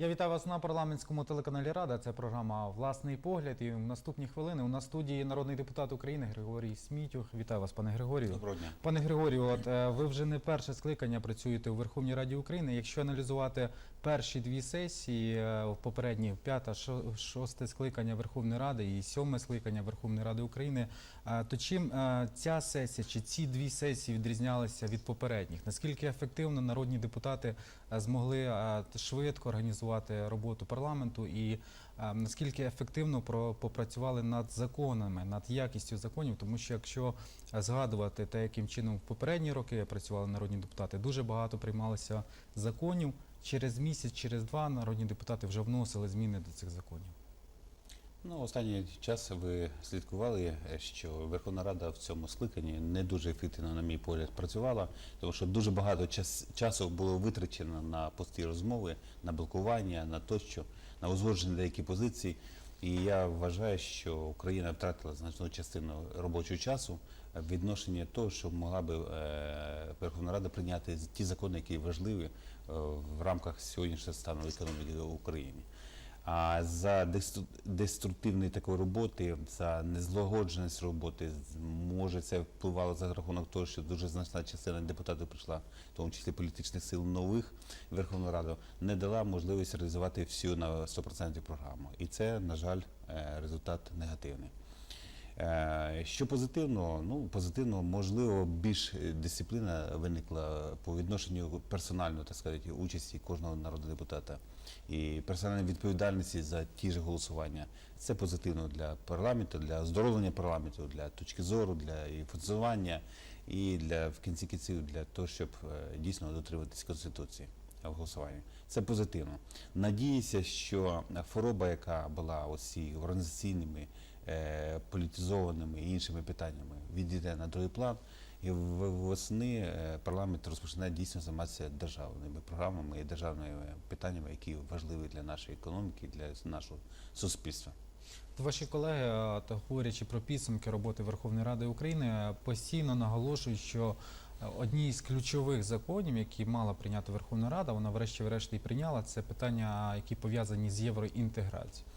Я вітаю вас на парламентському телеканалі Рада. Це програма Власний погляд. І в наступні хвилини у нас в студії народний депутат України Григорій Смітюх. Вітаю вас, пане Григорію. Доброго дня. Пане Григорію, от е, ви вже не перше скликання працюєте у Верховній Раді України. Якщо аналізувати перші дві сесії, е, попередні п'ята, шо- шосте скликання Верховної Ради і сьоме скликання Верховної Ради України, е, то чим ця сесія чи ці дві сесії відрізнялися від попередніх? Наскільки ефективно народні депутати змогли е, швидко організувати роботу парламенту і е, наскільки ефективно попрацювали над законами, над якістю законів, тому що якщо е, згадувати те, яким чином в попередні роки працювали народні депутати, дуже багато приймалося законів. Через місяць, через два народні депутати вже вносили зміни до цих законів. Ну, останній час ви слідкували, що Верховна Рада в цьому скликанні не дуже ефективно, на мій погляд, працювала, тому що дуже багато час, часу було витрачено на пусті розмови, на блокування, на тощо, на узгодження деяких позицій. І я вважаю, що Україна втратила значну частину робочого часу в відношенні того, що могла би е, Верховна Рада прийняти ті закони, які важливі е, в рамках сьогоднішнього стану економіки в Україні. А за дестру- деструктивної такої роботи, за незлагодженість роботи, може це впливало за рахунок того, що дуже значна частина депутатів прийшла, в тому числі політичних сил нових Верховну Раду, не дала можливість реалізувати всю на 100% програму. І це, на жаль, е, результат негативний. Е, Що позитивно, ну позитивно, можливо, більш дисципліна виникла по відношенню персонально, так сказати, участі кожного народного депутата і персональної відповідальності за ті ж голосування. Це позитивно для парламенту, для оздоровлення парламенту, для точки зору, для і функціонування і для в кінці кінців для того, щоб е, дійсно дотримуватись конституції в голосуванні. Це позитивно. Надіюся, що хвороба, яка була ось організаційними, політизованими і іншими питаннями, відійде на другий план. І восени е, парламент розпочне дійсно займатися державними програмами і державними питаннями, які важливі для нашої економіки, для нашого суспільства. Ваші колеги, е, говорячи про підсумки роботи Верховної Ради України, е, постійно наголошують, що е, одні з ключових законів, які мала прийняти Верховна Рада, вона врешті-решт і прийняла, це питання, які пов'язані з євроінтеграцією.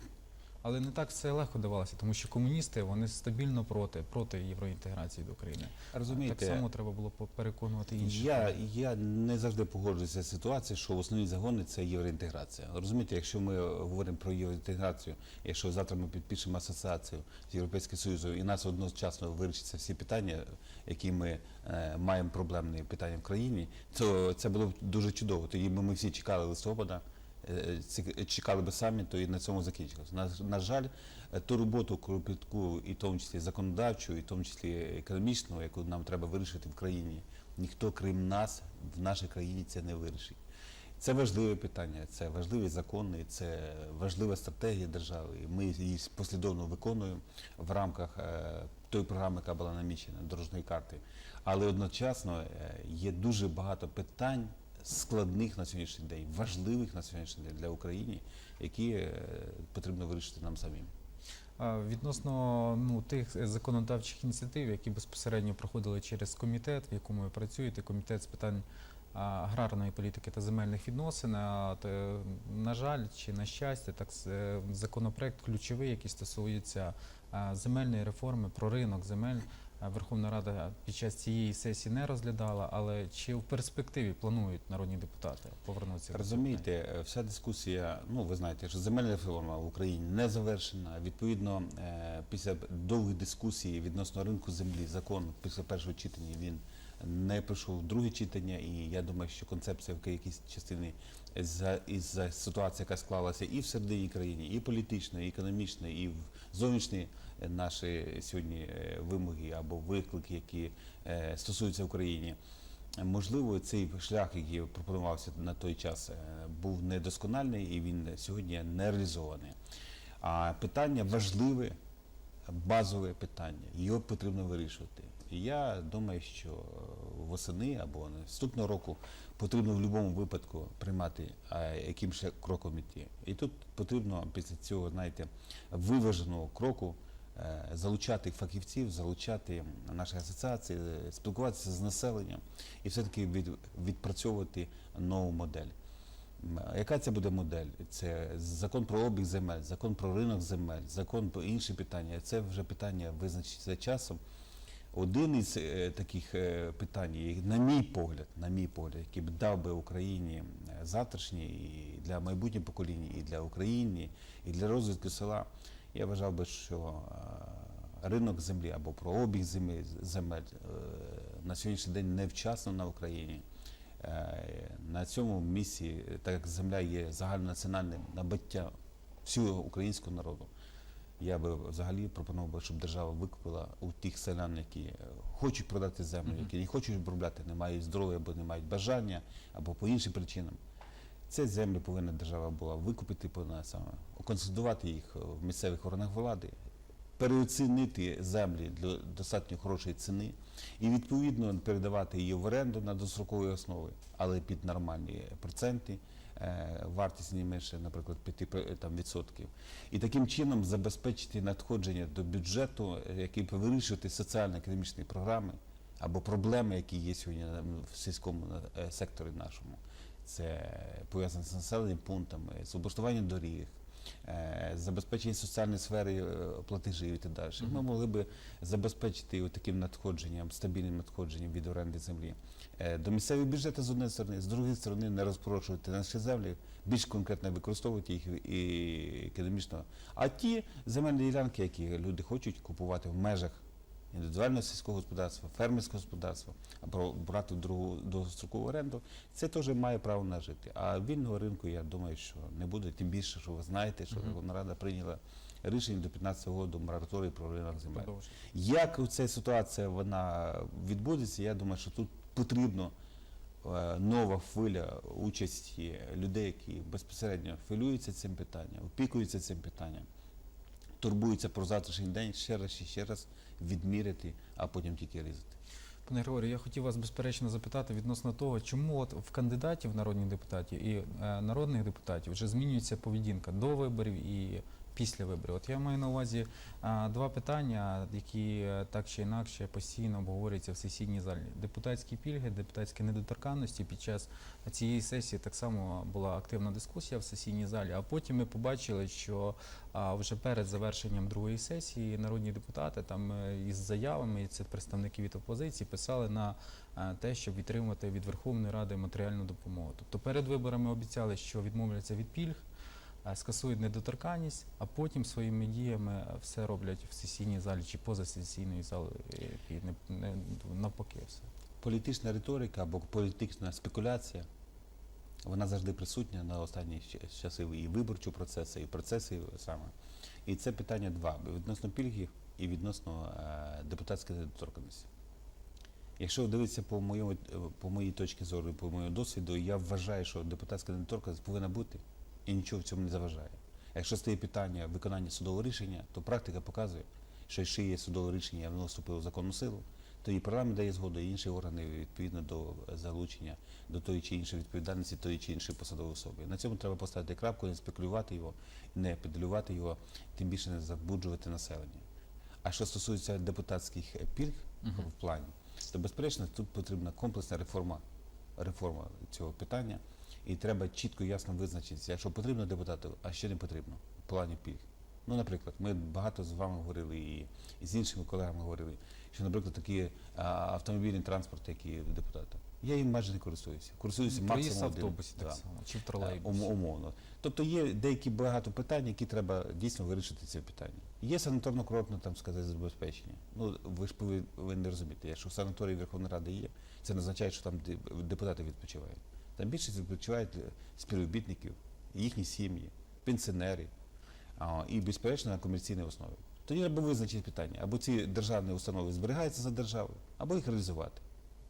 Але не так все легко давалося, тому що комуністи вони стабільно проти, проти євроінтеграції до України. Розумієте, так само треба було переконувати інших. Я, я не завжди погоджуюся з ситуацією, що основні загони це євроінтеграція. Розумієте, якщо ми говоримо про євроінтеграцію, якщо завтра ми підпишемо асоціацію з Європейським Союзом і нас одночасно вирішаться всі питання, які ми е, маємо проблемні питання в країні, то це було б дуже чудово. Тоді б ми всі чекали листопада. Е, Чекали би саміту і на цьому закінчилося. На, на жаль, е, ту роботу кропітку, і в тому числі законодавчу, і в тому числі економічну, яку нам треба вирішити в країні, ніхто крім нас в нашій країні це не вирішить. Це важливе питання, це важливі закони, це важлива стратегія держави. і Ми її послідовно виконуємо в рамках е, тої програми, яка була намічена, дорожньої карти. Але одночасно е, є дуже багато питань складних на сьогоднішній день, важливих на сьогоднішній день для України, які е, потрібно вирішити нам самим. Відносно ну, тих законодавчих ініціатив, які безпосередньо проходили через комітет, в якому ви працюєте, комітет з питань аграрної політики та земельних відносин. От, е, на жаль, чи на щастя, так е, законопроект ключовий, який стосується земельної реформи про ринок земель. Верховна Рада під час цієї сесії не розглядала, але чи в перспективі планують народні депутати повернутися до Розумієте, е, вся дискусія, ну ви знаєте, що земельна реформа в Україні не завершена. Відповідно, е, після довгих дискусій відносно ринку землі, закон після першого читання він не пройшов в друге читання, і я думаю, що концепція в якійсь частині за із ситуації, яка склалася і в середині країни, і політична, і економічна, і в зовнішні е, наші сьогодні е, вимоги або виклики, які е, стосуються України. Можливо, цей шлях, який пропонувався на той час, е, був недоскональний і він сьогодні не реалізований. А питання важливе, базове питання, його потрібно вирішувати. І я думаю, що восени або наступного року потрібно в будь-якому випадку приймати яким ще кроком іти. І тут потрібно після цього, знаєте, виваженого кроку залучати фахівців, залучати наші асоціації, е, спілкуватися з населенням і все-таки від, відпрацьовувати нову модель. Яка це буде модель? Це закон про обіг земель, закон про ринок земель, закон про інші питання. Це вже питання визначиться часом. Один із е, таких е, питань, на мій погляд, на мій погляд, який б дав би Україні е, завтрашнє і для майбутнього покоління, і для України, і для розвитку села, я вважав би, що е, ринок землі або про обіг земель, земель на сьогоднішній день невчасно на Україні. Е, На цьому місці, так як земля є загальнонаціональним набуття всього українського народу, я би взагалі пропонував би, щоб держава викупила у тих селян, які хочуть продати землю, які не хочуть обробляти, не мають здоров'я або не мають бажання, або по іншим причинам. Ці землі повинна держава була викупити по саме, консолідувати їх е, в місцевих органах влади, переоцінити землі для достатньо хорошої ціни і відповідно передавати її в оренду на достроковій основі, але під нормальні проценти. е, Вартість не менше, наприклад, 5 там, відсотків. І таким чином забезпечити надходження до бюджету, е, який би вирішувати соціально-економічні програми або проблеми, які є сьогодні в сільському е, секторі нашому. Це пов'язане з населеними пунктами, з облаштуванням доріг, е, забезпечення соціальної сфери е, платежів і так далі. Мгм. Ми могли би забезпечити таким надходженням, стабільним надходженням від оренди землі е, до місцевих бюджетів з однієї сторони, з другої сторони не розпорошувати наші землі, більш конкретно використовувати їх і економічно. А ті земельні ділянки, які люди хочуть купувати в межах індивідуального сільського господарства, фермерського господарства, або брати другу довгострокову оренду, це теж має право на жити. А вільного ринку, я думаю, що не буде. Тим більше, що ви знаєте, що. Верховна Рада прийняла рішення до 15-го року мораторій про ринок земель. Як ця ситуація вона відбудеться, я думаю, що тут потрібно е, нова хвиля участі людей, які безпосередньо хвилюються цим питанням, опікуються цим питанням, турбуються про завтрашній день ще раз і ще раз відміряти, а потім тільки різати. Пане Григорію, я хотів вас безперечно запитати відносно того, чому от в кандидатів народних депутатів і е, народних депутатів вже змінюється поведінка до виборів і після виборів. От я маю на увазі два питання, які е, так чи інакше постійно обговорюються в сесійній залі. Депутатські пільги, депутатські недоторканності. Під час цієї сесії так само була активна дискусія в сесійній залі. А потім ми побачили, що вже перед завершенням другої сесії народні депутати там е, із заявами, і це представники від опозиції, писали на е, те, щоб відтримувати від Верховної Ради матеріальну допомогу. Тобто перед виборами обіцяли, що відмовляться від пільг, скасують недоторканність, а потім своїми діями все роблять в сесійній залі чи поза сесійною залою, е, не, навпаки все. Політична риторика або політична спекуляція, вона завжди присутня на останні часи і виборчого процесу, і процеси саме. І це питання два відносно пільгів і відносно е, депутатської недоторканності. Якщо дивитися по моєму по моїй точці зору, по моєму досвіду, я вважаю, що депутатська недоторканність повинна бути і нічого в цьому не заважає. Якщо стає питання виконання судового рішення, то практика показує, що якщо є судове рішення, воно вступило в законну силу, то і парламент дає згоду, і інші органи відповідно до залучення до тої чи іншої відповідальності тої чи іншої посадової особи. На цьому треба поставити крапку, не спекулювати його, не педалювати його, тим більше не забуджувати населення. А що стосується депутатських пільг Мгм. в плані, то безперечно тут потрібна комплексна реформа, реформа цього питання, і треба чітко і ясно визначитися, якщо потрібно депутату, а що не потрібно в плані пільг. Ну, наприклад, ми багато з вами говорили і, і з іншими колегами говорили, що, наприклад, такі а, автомобільні транспорт, які депутата. Я їм майже не користуюся. Користуюся в максимум автобусі так само, чи в Е, тролейбусі. ум- умовно. Тобто є деякі багато питань, які треба дійсно вирішити ці питання. Є санаторно-курортне там сказати забезпечення. Ну ви ж повинні, розуміти, якщо санаторії Верховної Ради є, це не означає, що там депутати відпочивають. Там більшість відпочивають е, співробітників, їхні сім'ї, пенсіонери і безперечно на комерційній основі. Тоді треба визначити питання, або ці державні установи зберігаються за державою, або їх реалізувати.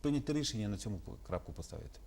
Прийняти рішення на цьому крапку поставити.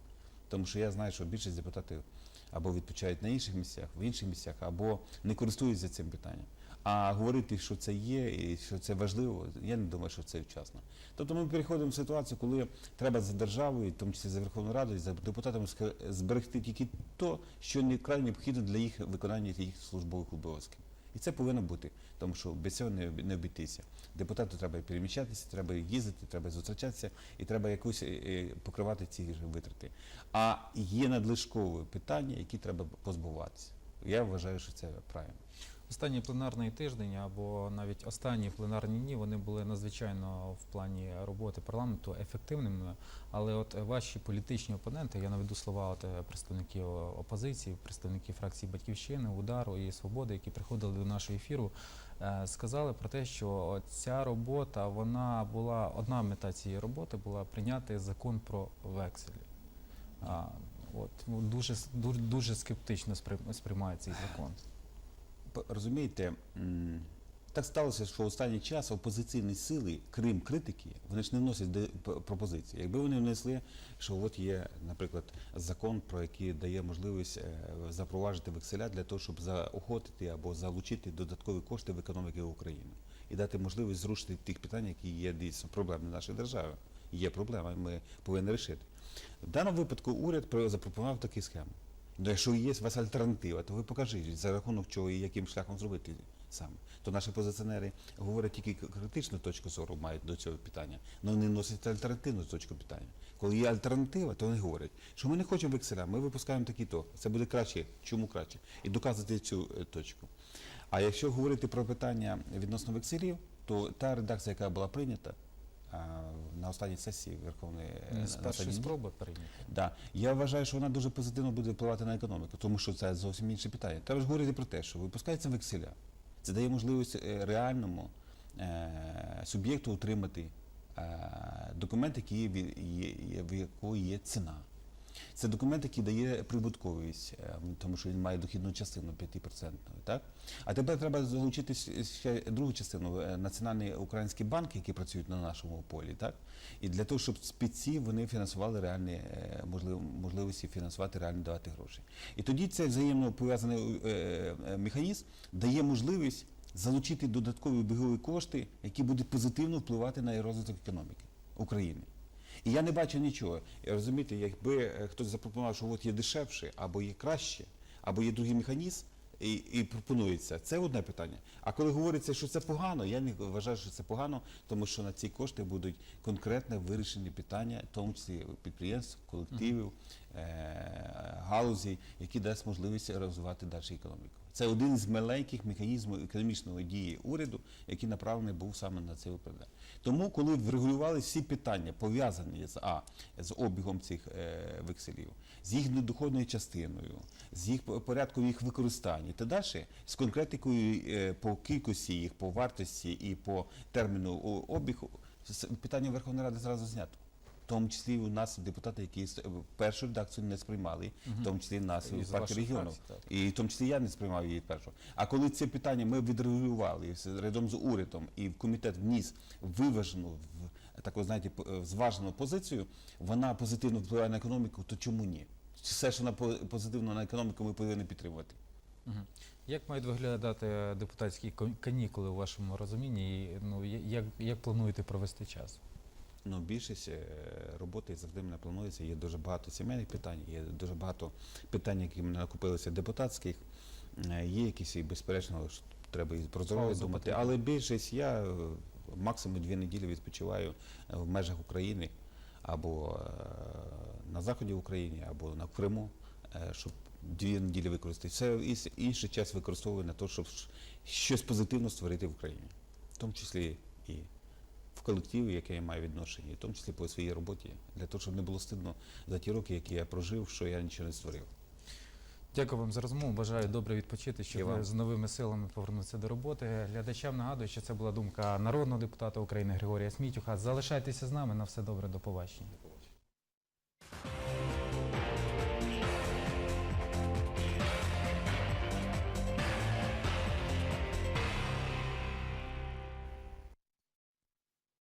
Тому що я знаю, що більшість депутатів або відпочивають на інших місцях, в інших місцях, або не користуються цим питанням. А говорити, що це є і що це важливо, я не думаю, що це вчасно. Тобто ми переходимо в ситуацію, коли треба за державою, в тому числі за Верховною Радою, за депутатами зберегти тільки то, що не край необхідно для їх виконання їх службових обов'язків. І це повинно бути, тому що без цього не обійтися. Депутату треба переміщатися, треба їздити, треба зустрічатися і треба якусь е, е, покривати ці витрати. А є надлишкові питання, які треба позбуватися. Я вважаю, що це правильно. Останній пленарний тиждень або навіть останні пленарні дні вони були надзвичайно в плані роботи парламенту ефективними. Але от ваші політичні опоненти, я наведу слова от е, представників опозиції, представників фракції Батьківщини, удару і свободи, які приходили до нашого ефіру, е, сказали про те, що ця робота вона була одна мета цієї роботи була прийняти закон про векселі. От ну, дуже дуже, скептично сприйм- сприймає цей закон. Розумієте, так сталося, що в останній час опозиційні сили, крім критики, вони ж не вносять пропозиції. Якби вони внесли, що от є, наприклад, закон, про який дає можливість е, запроваджити векселя для того, щоб заохотити або залучити додаткові кошти в економіки України і дати можливість зрушити тих питань, які є дійсно проблемні в нашій державі. Є проблема, ми повинні рішити. В даному випадку уряд про- запропонував таку схему. Якщо є у вас альтернатива, то ви покажіть, за рахунок чого і яким шляхом зробити саме. То наші позиціонери говорять тільки критичну точку зору мають до цього питання, але вони носять альтернативну точку питання. Коли є альтернатива, то вони говорять, що ми не хочемо векселя, ми випускаємо такі то. Це буде краще. Чому краще? І доказувати цю е, точку. А якщо говорити про питання відносно векселів, то та редакція, яка була прийнята на останній сесії Верховної з першої спроби прийняти. Да. Я вважаю, що вона дуже позитивно буде впливати на економіку, тому що це зовсім інше питання. Треба ж говорити про те, що випускається векселя. Це дає можливість е, реальному е, суб'єкту отримати е, документ, який є, є, є, в якого є ціна. Це документ, який дає прибутковість, е, тому що він має дохідну частину 5%. Так? А тепер треба залучити ще другу частину е, Національний український банк, які працюють на нашому полі. Так? І для того, щоб спеці вони фінансували реальні е, можливості фінансувати реально давати гроші. І тоді цей взаємно пов'язаний механізм дає можливість залучити додаткові бігові кошти, які будуть позитивно впливати на розвиток економіки України. І я не бачу нічого. Розумієте, якби е, хтось запропонував, що от є дешевше, або є краще, або є другий механізм, і, і пропонується. Це одне питання. А коли говориться, що це погано, я не вважаю, що це погано, тому що на ці кошти будуть конкретно вирішені питання, в тому числі підприємств, колективів, е- галузей, які дасть можливість розвивати далі економіку. Це один з маленьких механізмів економічної дії уряду, який направлений був саме на це виправдання. Тому, коли врегулювали всі питання, пов'язані з а з обігом цих е, векселів, з їх недоходною частиною, з їх по- порядком їх використання та далі, з конкретикою е, по кількості їх, по вартості і по терміну обігу, питання Верховної Ради зразу знято. В тому числі у нас депутати, які с- першу редакцію не сприймали, в тому числі нас Із в партії регіонів. І в тому числі я не сприймав її першу. А коли це питання ми відрегулювали разом з урядом і в комітет вніс виважену в таку, знаєте, е, зважену позицію, вона позитивно впливає на економіку, то чому ні? Все, що на по- позитивно на економіку, ми повинні підтримувати. Як мають виглядати депутатські канікули у вашому розумінні? І, ну, як, як плануєте провести час? Ну, більшість е, роботи завжди мене планується. Є дуже багато сімейних питань, є дуже багато питань, які мене накопилися депутатських. Е, Є якісь і безперечно, що треба і про здоров'я думати. Але більшість я е, максимум дві неділі відпочиваю в межах України або на заході України, або на Криму, щоб дві неділі використати. Все інший час використовую на те, щоб щось позитивне створити в Україні, в тому числі і в колективі, яке я маю відношення, і в тому числі по своїй роботі, для того, щоб не було стидно за ті роки, які я прожив, що я нічого не створив. Дякую вам за розмову. Бажаю добре відпочити, щоб ви з новими силами повернутися до роботи. Глядачам нагадую, що це була думка народного депутата України Григорія Смітюха. Залишайтеся з нами. На все добре, до побачення.